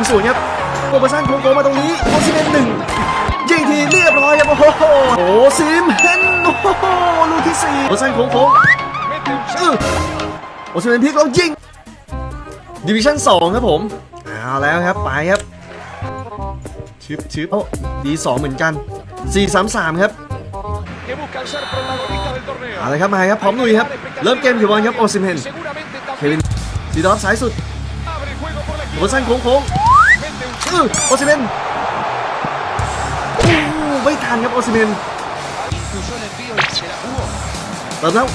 นึ่งศูนย์ครับโอเปอร์ซันโค้งมาตรงนี้โอซิเมนหนึ่งยิงทีเรียบร้อยครับโอ้โหโอ้ซิมเฮนโอ้โหลูกที่สี่โอเปอร์ซันโค้งๆอื้อโอซิเมนพลิกแล้วยิงดิวิชั่นสองครับผมเอาแล้วครับไปครับชึบชึบโอ้ดีสองเหมือนกันสี่สามสามครับเอาเลยครับมาครับพร้อมลุยครับ เริ่มเกมอยู่บอลครับโอซิเมนเควินซีดอฟสายสุด โอสั้นโค้ง Mete un ๆอื้อโอซิเมนโอ้ไม่ทันครับโอซิเมนเติมแล้ว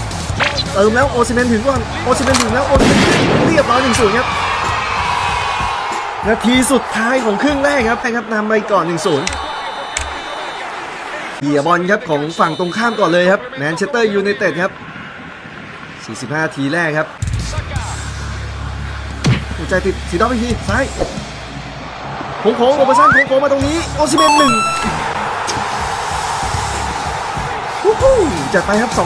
เติมแล้วโอซิเมนถึงก่อนโอซิเมนถึงแล้วโอซิเมนเรียบร้อยหนึ่งศูนย์ครับนาทีสุดท้ายของครึ่งแรกครับนะครับนำไปก่อนหนึ่งศูนย์เบียบอลครับของฝั่งตรงข้ามก่อนเลยครับแมนเชสเตอร์ยูไนเต็ดครับ 45นาทีแรกครับ หัวใจติดสีดอมอีกทีซ้ายโค้งโค้งโอเปอร์ชั่นโค้งโค้งมาตรงนี้โอซิเมนหนึ่งฮู้ฮู้จัดไปครับ 2-0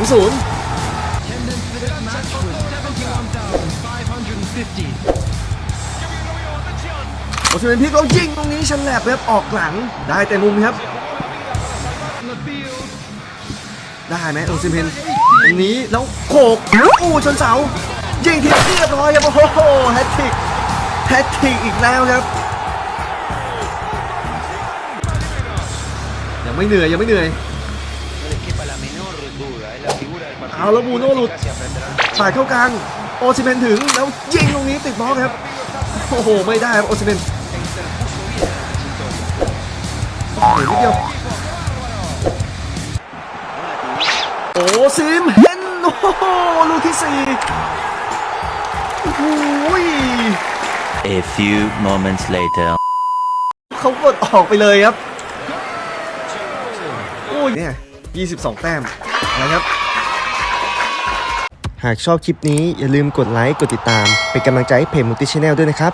โอซิเมนพลิกเรายิงตรงนี้ฉลับครับออกหลังได้แต่มุมครับ ได้ไหมโอซิเมนตรงนี้แล้วโขกอู้ชนเสา ยิงทีเรียบร้อยครับโอ้โหแฮตทริกแฮตทริกอีกแล้วครับยังไม่เหนื่อยยังไม่เหนื่อย No les quepa la menor duda, es la figura del partido. เอาแล้วบูโน่หลุด Hacia frente al arco. สายเข้ากลางโอซิเมนถึงแล้วยิงตรงนี้ติดบล็อกครับโอ้โหไม่ได้ครับโอซิเมนโอ้โหนิดเดียวโอ้ซิมเฮนโอ้โหลูกที่สี่ โอ้โห A few moments later. เขากดออกไปเลยครับ โอ้ยเนี่ย 22 แต้มนะครับ หากชอบคลิปนี้อย่าลืมกดไลค์ กดติดตาม เป็นกำลังใจให้เพจมุติชแนลด้วยนะครับ